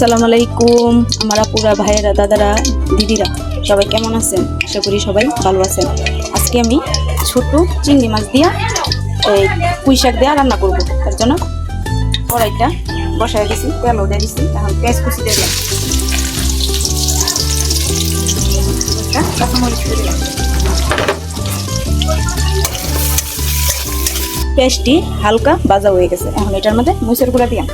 আসসালামু আলাইকুম, আমার পুরা ভাইয়েরা, দাদারা, দিদিরা, সবাই কেমন আছেন? আশা করি সবাই ভালো আছেন। আজকে আমি ছোট চিংড়ি মাছ দিয়া, এই পুঁই শাক দিয়া রান্না করব। তার জন্য কড়াইটা বসাই দিছি তেলও দিয়ে দিছি, এখন পেঁয়াজ কুচি দিয়ে দিলাম। পেঁয়াজটি হালকা বাজা হয়ে গেছে। এখন এটার মধ্যে মুসের গুঁড়া দিলাম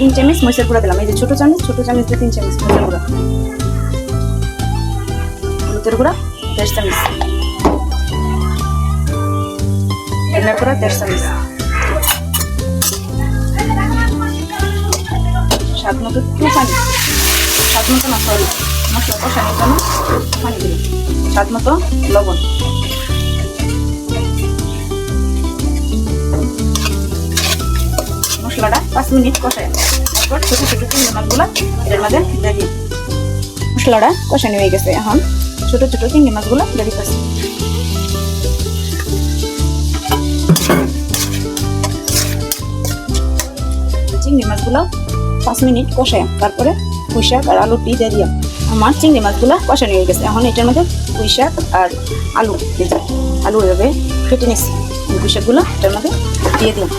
তিন চামচ মরিচের গুঁড়া দিলাম। এই যে ছোট চামচ ছোট চামচ দিয়ে তিন চামচ মরিচের গুঁড়া। হলুদের গুঁড়া, দেড় চামচ। ধনিয়ার গুঁড়া, দেড় চামচ। স্বাদ মতো একটু পানি। স্বাদ মতো মশলা কষানোর জন্য পানি দিলাম। স্বাদ মতো লবণ। মশলাটা পাঁচ মিনিট কষায় তারপর ছোটো ছোটো চিংড়ি মাছগুলো এটার মধ্যে দিয়ে দিই মশলাটা কষানো হয়ে গেছে এখন। ছোটো ছোটো চিংড়ি মাছগুলো দিয়ে দিতেছি চিংড়ি মাছগুলো পাঁচ মিনিট কষায় তারপরে পুঁই শাক আর আলুটি দিয়ে দিলাম। আমার চিংড়ি মাছগুলো কষানো হয়ে গেছে। এখন এটার মধ্যে পুঁই শাক আর আলু দিয়ে দিই আলু এভাবে কেটে নিচ্ছি। পুঁই শাকগুলো এটার মধ্যে দিয়ে দিলাম।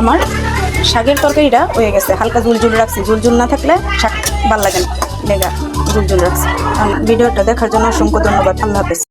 আমার শাকের তরকারিটা হয়ে গেছে। হালকা ঝুল ঝুল রাখছি। ঝুল ঝুল না থাকলে শাক ভালো লাগে না। ঝুল ঝুল রাখছি। ভিডিওটা দেখার জন্য অসংখ্য ধন্যবাদ। আল্লাহ হাফেজ।